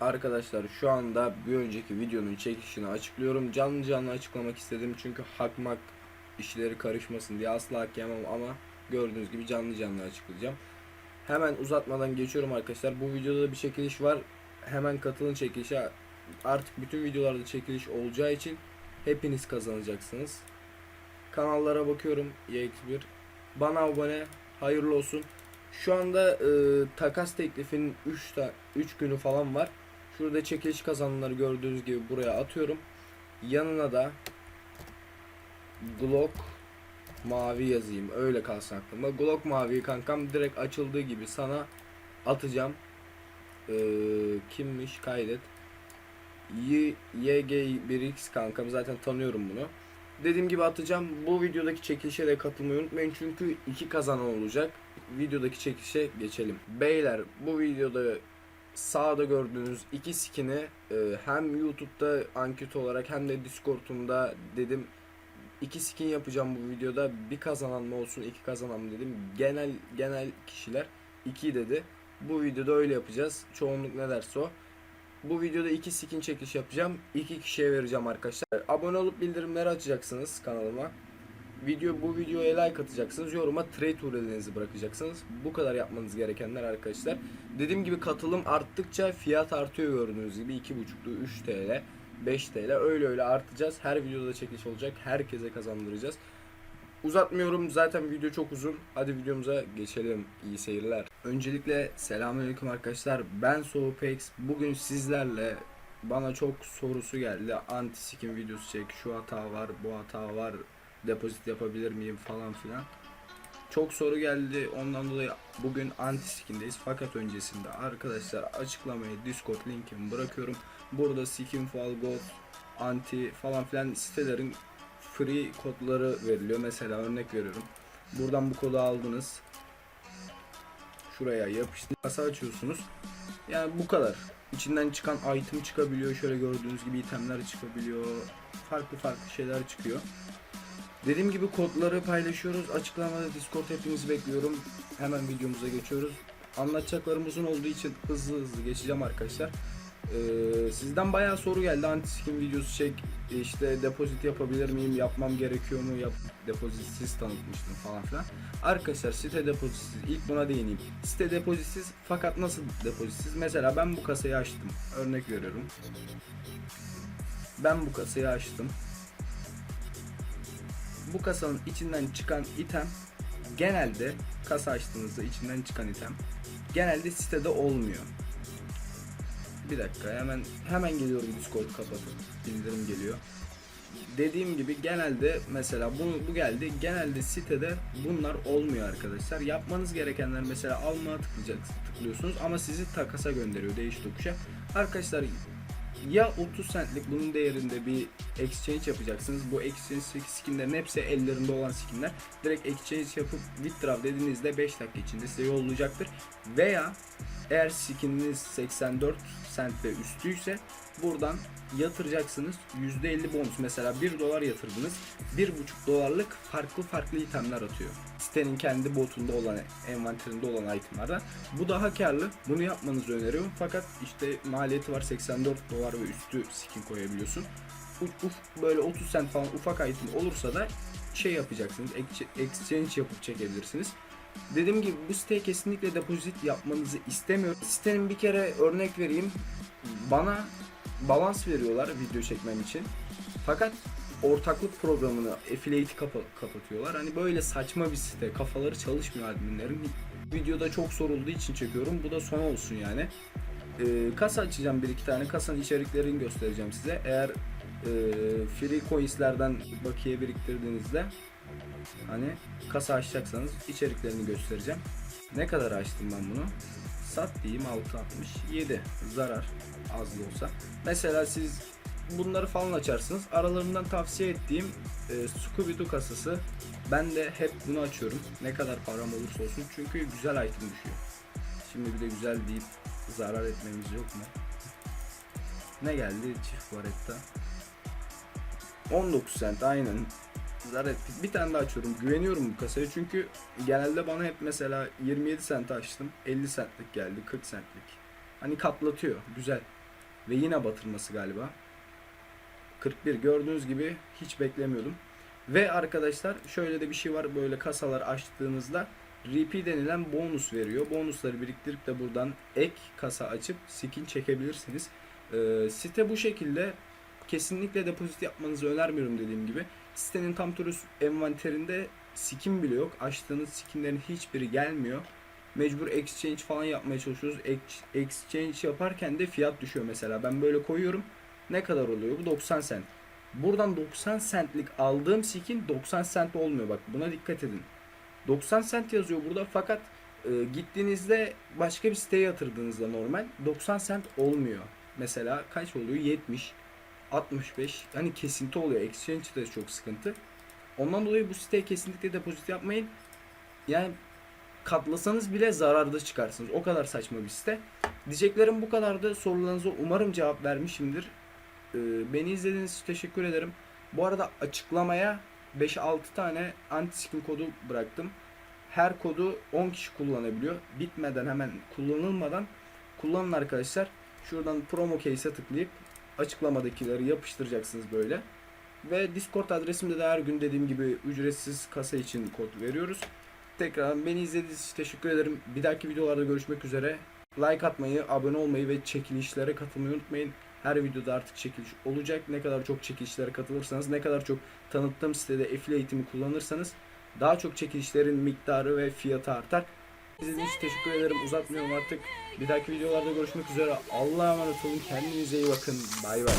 Arkadaşlar şu anda bir önceki videonun çekişini açıklıyorum. Canlı canlı açıklamak istedim çünkü hakmak işleri karışmasın diye asla hak yemem ama gördüğünüz gibi canlı canlı açıklayacağım. Hemen uzatmadan geçiyorum arkadaşlar. Bu videoda da bir çekiliş var. Hemen katılın çekilişe. Artık bütün videolarda çekiliş olacağı için hepiniz kazanacaksınız. Kanallara bakıyorum. YX1. Bana abone. Hayırlı olsun. Şu anda e, takas teklifinin 3 ta 3 günü falan var. Şurada çekiliş kazananları gördüğünüz gibi buraya atıyorum. Yanına da Glock mavi yazayım. Öyle kalsın aklımda. Glock mavi kankam direkt açıldığı gibi sana atacağım. Ee, kimmiş kaydet. Y YG1X kankam zaten tanıyorum bunu. Dediğim gibi atacağım. Bu videodaki çekilişe de katılmayı unutmayın çünkü iki kazanan olacak. Videodaki çekilişe geçelim. Beyler bu videoda sağda gördüğünüz iki skin'i e, hem YouTube'da anket olarak hem de Discord'umda dedim iki skin yapacağım bu videoda. Bir kazanan mı olsun, iki kazanan mı dedim. Genel genel kişiler iki dedi. Bu videoda öyle yapacağız. Çoğunluk ne derse o. Bu videoda iki skin çekiş yapacağım. İki kişiye vereceğim arkadaşlar. Abone olup bildirimleri açacaksınız kanalıma. Video bu videoya like atacaksınız. Yoruma trade URL'inizi bırakacaksınız. Bu kadar yapmanız gerekenler arkadaşlar. Dediğim gibi katılım arttıkça fiyat artıyor gördüğünüz gibi 2.5'tu 3 TL 5 TL öyle öyle artacağız. Her videoda çekiliş olacak. Herkese kazandıracağız. Uzatmıyorum zaten video çok uzun. Hadi videomuza geçelim. İyi seyirler. Öncelikle selamünaleyküm arkadaşlar. Ben Soğupex. Bugün sizlerle bana çok sorusu geldi. Anti skin videosu çek. Şu hata var, bu hata var. Depozit yapabilir miyim falan filan. Çok soru geldi. Ondan dolayı bugün anti skindeyiz. Fakat öncesinde arkadaşlar açıklamayı Discord linkimi bırakıyorum. Burada skin fall gold anti falan filan sitelerin free kodları veriliyor. Mesela örnek veriyorum. Buradan bu kodu aldınız. Şuraya yapıştınız. Kasa açıyorsunuz. Yani bu kadar. İçinden çıkan item çıkabiliyor. Şöyle gördüğünüz gibi itemler çıkabiliyor. Farklı farklı şeyler çıkıyor. Dediğim gibi kodları paylaşıyoruz. Açıklamada Discord hepinizi bekliyorum. Hemen videomuza geçiyoruz. Anlatacaklarım uzun olduğu için hızlı hızlı geçeceğim arkadaşlar. Ee, sizden bayağı soru geldi. Antiskin videosu çek. işte depozit yapabilir miyim? Yapmam gerekiyor mu? Yap depozitsiz tanıtmıştım falan filan. Arkadaşlar site depozitsiz. İlk buna değineyim. Site depozitsiz fakat nasıl depozitsiz? Mesela ben bu kasayı açtım. Örnek veriyorum. Ben bu kasayı açtım. Bu kasanın içinden çıkan item genelde kasa açtığınızda içinden çıkan item genelde sitede olmuyor. Bir dakika hemen hemen geliyorum Discord kapatıp bildirim geliyor. Dediğim gibi genelde mesela bu, bu geldi. Genelde sitede bunlar olmuyor arkadaşlar. Yapmanız gerekenler mesela almaya tıklayacaksınız, tıklıyorsunuz ama sizi takasa gönderiyor değiş tokuşa. Arkadaşlar ya 30 centlik bunun değerinde bir exchange yapacaksınız. Bu exchange skinlerin hepsi ellerinde olan skinler. Direkt exchange yapıp withdraw dediğinizde 5 dakika içinde size yollayacaktır. Veya eğer skininiz 84 cent ve üstüyse buradan yatıracaksınız. %50 bonus mesela 1 dolar yatırdınız. 1,5 dolarlık farklı farklı itemler atıyor. Sitenin kendi botunda olan, envanterinde olan itemlerden. Bu daha karlı. Bunu yapmanızı öneriyorum. Fakat işte maliyeti var 84 dolar ve üstü skin koyabiliyorsun. Uf, uf, böyle 30 cent falan ufak item olursa da şey yapacaksınız. ex- Exchange yapıp çekebilirsiniz. Dediğim gibi bu siteye kesinlikle depozit yapmanızı istemiyorum. Sitenin bir kere örnek vereyim. Bana balans veriyorlar video çekmem için. Fakat ortaklık programını affiliate'i kapa- kapatıyorlar. Hani böyle saçma bir site. Kafaları çalışmıyor adminlerin. Videoda çok sorulduğu için çekiyorum. Bu da son olsun yani. Ee, kasa açacağım bir iki tane. Kasanın içeriklerini göstereceğim size. Eğer e, free coinslerden bakiye biriktirdiğinizde hani kasa açacaksanız içeriklerini göstereceğim. Ne kadar açtım ben bunu? Sat diyeyim 6.67 zarar az da olsa. Mesela siz bunları falan açarsınız. Aralarından tavsiye ettiğim e, Scooby-Doo kasası. Ben de hep bunu açıyorum. Ne kadar param olursa olsun. Çünkü güzel item düşüyor. Şimdi bir de güzel deyip zarar etmemiz yok mu? Ne geldi? Çift varetta. 19 cent aynen. Zarar. Bir tane daha açıyorum. Güveniyorum bu kasaya çünkü genelde bana hep mesela 27 cent açtım. 50 centlik geldi. 40 centlik. Hani kaplatıyor. Güzel. ve yine batırması galiba. 41 gördüğünüz gibi hiç beklemiyordum. Ve arkadaşlar şöyle de bir şey var böyle kasalar açtığınızda RP denilen bonus veriyor. Bonusları biriktirip de buradan ek kasa açıp skin çekebilirsiniz. Ee, site bu şekilde kesinlikle depozit yapmanızı önermiyorum dediğim gibi. Sitenin tam turist envanterinde skin bile yok. Açtığınız skinlerin hiçbiri gelmiyor. Mecbur exchange falan yapmaya çalışıyoruz. Ex- Exchange yaparken de fiyat düşüyor mesela. Ben böyle koyuyorum. Ne kadar oluyor? Bu 90 cent. Buradan 90 centlik aldığım skin 90 cent olmuyor bak. Buna dikkat edin. 90 cent yazıyor burada fakat e, gittiğinizde başka bir siteye yatırdığınızda normal 90 cent olmuyor. Mesela kaç oluyor? 70, 65. Hani kesinti oluyor. Exchange de çok sıkıntı. Ondan dolayı bu siteye kesinlikle depozit yapmayın. Yani katlasanız bile zararda çıkarsınız. O kadar saçma bir site. Diyeceklerim bu kadardı. Sorularınıza umarım cevap vermişimdir. Ee, beni izlediğiniz için teşekkür ederim. Bu arada açıklamaya 5-6 tane anti-skin kodu bıraktım. Her kodu 10 kişi kullanabiliyor. Bitmeden hemen kullanılmadan kullanın arkadaşlar. Şuradan promo case'e tıklayıp açıklamadakileri yapıştıracaksınız böyle. Ve Discord adresimde de her gün dediğim gibi ücretsiz kasa için kod veriyoruz. Tekrar beni izlediğiniz için teşekkür ederim. Bir dahaki videolarda görüşmek üzere. Like atmayı, abone olmayı ve çekilişlere katılmayı unutmayın. Her videoda artık çekiliş olacak. Ne kadar çok çekilişlere katılırsanız, ne kadar çok tanıttığım sitede affiliate'imi kullanırsanız daha çok çekilişlerin miktarı ve fiyatı artar. İzlediğiniz için teşekkür ederim. Uzatmıyorum artık. Bir dahaki videolarda görüşmek üzere. Allah'a emanet olun. Kendinize iyi bakın. Bay bay.